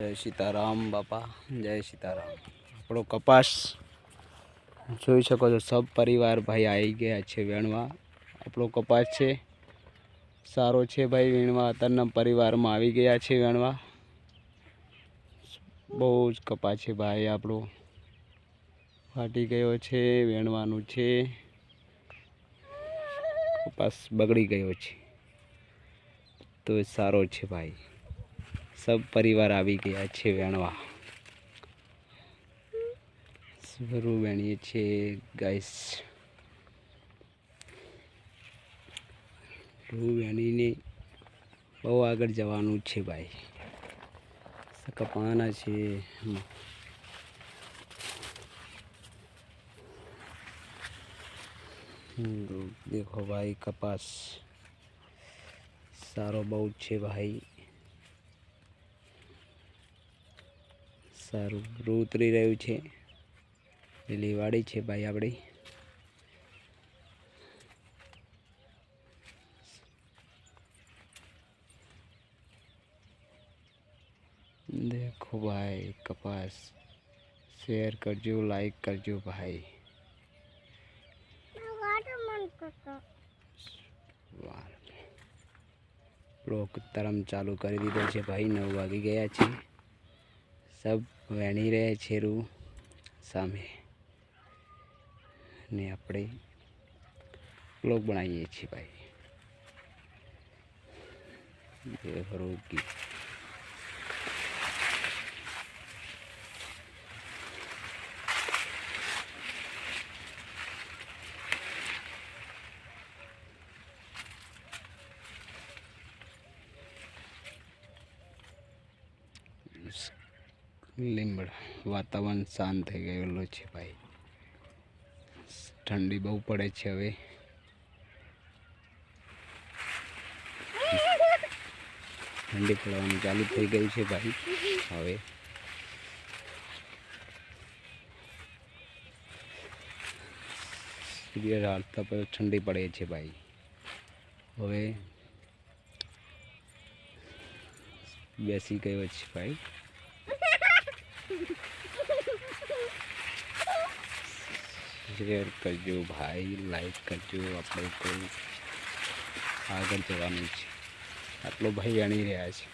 જય સીતારામ બાપા, જય સીતારામ. આપણો કપાસ જોઈ શકો છો, સબ પરિવાર ભાઈ આવી ગયા છે વેણવા. આપણો કપાસ છે, સારો છે ભાઈ વેણવા. અત્યારના પરિવારમાં આવી ગયા છે વેણવા. બહુ જ કપાસ છે ભાઈ આપણો. ફાટી ગયો છે, વેણવાનું છે. કપાસ બગડી ગયો છે. તો સારો છે ભાઈ. સબ પરિવાર આવી ગયા છે વેણવા. સ્વરૂ વેણીએ છીએ ગાઈસ રૂ વેણીને બહુ આગળ જવાનું છે ભાઈ. કપાના છે. દેખો ભાઈ, કપાસ. સારો બહુ છે ભાઈ. સારું. રૂ ઉતરી રહ્યું છે. લીલી વાડી છે ભાઈ આપણી દેખો ભાઈ કપાસ. શેર કરજો લાઈક કરજો ભાઈ. બ્લોક તરમ ચાલુ કરી દીધો છે ભાઈ. નવ વાગી ગયા છે. સબ વેણી રહે છે રૂ સામે ને આપણે બ્લોગ બનાવીએ છીએ ભાઈ દેખો લીંબડ. વાતાવરણ શાંત થઈ ગયેલું છે ભાઈ. ઠંડી બહુ પડે છે હવે. ઠંડી પડવાનું ચાલુ થઈ ગયું છે ભાઈ, હવે. સૂર્ય હાલતા પર ઠંડી પડે છે ભાઈ. હવે બેસી ગયો છે ભાઈ. શેર કરજો ભાઈ લાઈક કરજો આપણે કોઈ આગળ જવાનું છે. આટલો ભાઈ અણી રહ્યા છે.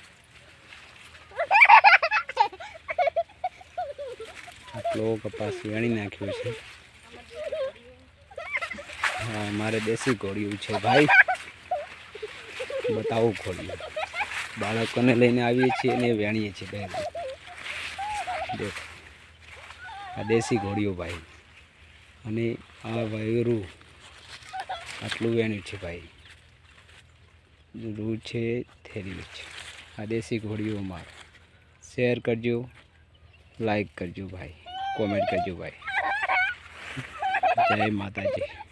આટલો કપાસ વેણી નાખ્યો છે. હા, મારે દેશી ઘોડિયું છે ભાઈ. બતાવું ઘોડિયું. બાળકોને લઈને આવીએ છીએ અને વેણીએ છીએ બે દેખો આ દેશી ઘોડીઓ ભાઈ. અને આ વાયરું આટલું વેણ્યું છે ભાઈ. રૂ છે, થેલી છે. આ દેશી ઘોડીઓ મારો શેર કરજો, લાઈક કરજો ભાઈ. કોમેન્ટ કરજો ભાઈ. જય માતાજી.